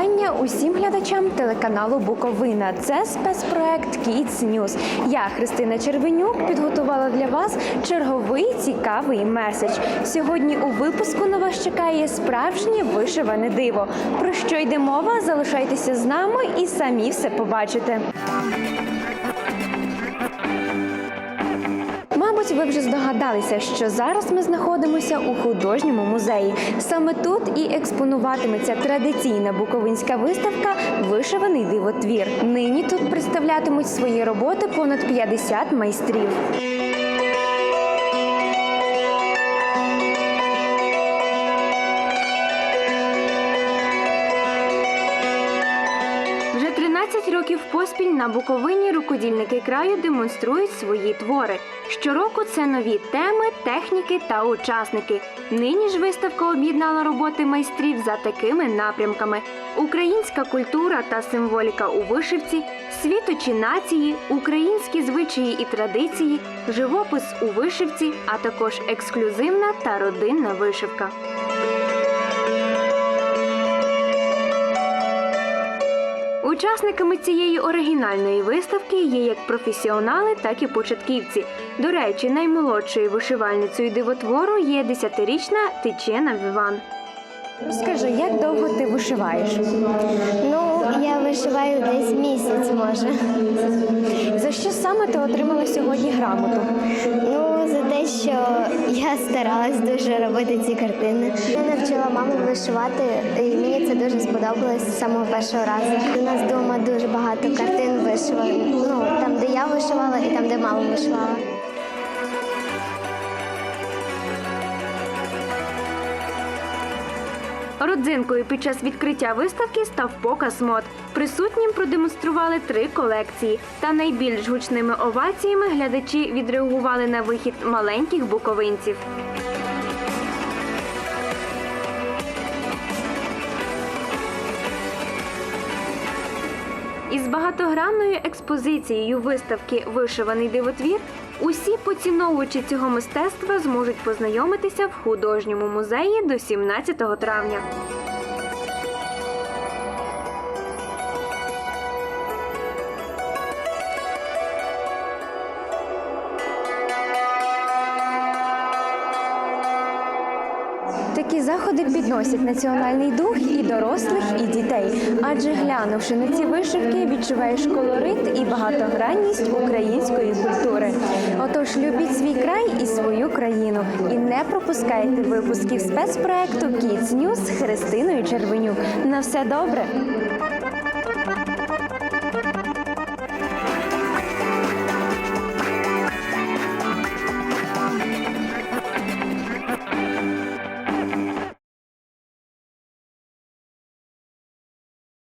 вітання усім глядачам телеканалу Буковина. Це спецпроект Kids News. Я, Христина Червенюк, підготувала для вас черговий цікавий меседж. Сьогодні у випуску на вас чекає справжнє вишиване диво. Про що йде мова? Залишайтеся з нами і самі все побачите. Мабуть, ви вже здогадалися, що зараз ми знаходимося у художньому музеї. Саме тут і експонуватиметься традиційна буковинська виставка Вишиваний дивотвір. Нині тут представлятимуть свої роботи понад 50 майстрів. Вже 13 років поспіль на Буковині рукодільники краю демонструють свої твори. Щороку це нові теми, техніки та учасники. Нині ж виставка об'єднала роботи майстрів за такими напрямками: українська культура та символіка у вишивці, світочі нації, українські звичаї і традиції, живопис у вишивці, а також ексклюзивна та родинна вишивка. Учасниками цієї оригінальної виставки є як професіонали, так і початківці. До речі, наймолодшою вишивальницею дивотвору є 10-річна Тичена Віван. Скажи, як довго ти вишиваєш? Ну, я вишиваю десь місяць, може. За що саме ти отримала сьогодні грамоту? Ну, за те, що я старалась дуже робити ці картини. Я навчила маму вишивати, і мені це дуже сподобалось з самого першого разу. У нас вдома дуже багато картин вишивали. Ну, там, де я вишивала, і там, де мама вишивала. Родзинкою під час відкриття виставки став показ мод. Присутнім продемонстрували три колекції. Та найбільш гучними оваціями глядачі відреагували на вихід маленьких буковинців. Із багатогранною експозицією виставки Вишиваний дивотвір усі поціновувачі цього мистецтва зможуть познайомитися в художньому музеї до 17 травня. Такі заходи підносять національний дух і дорослих, і дітей. Адже глянувши на ці вишивки, відчуваєш колорит і багатогранність української культури. Отож, любіть свій край і свою країну. І не пропускайте випусків спецпроекту Kids News з Христиною Червенюк. На все добре!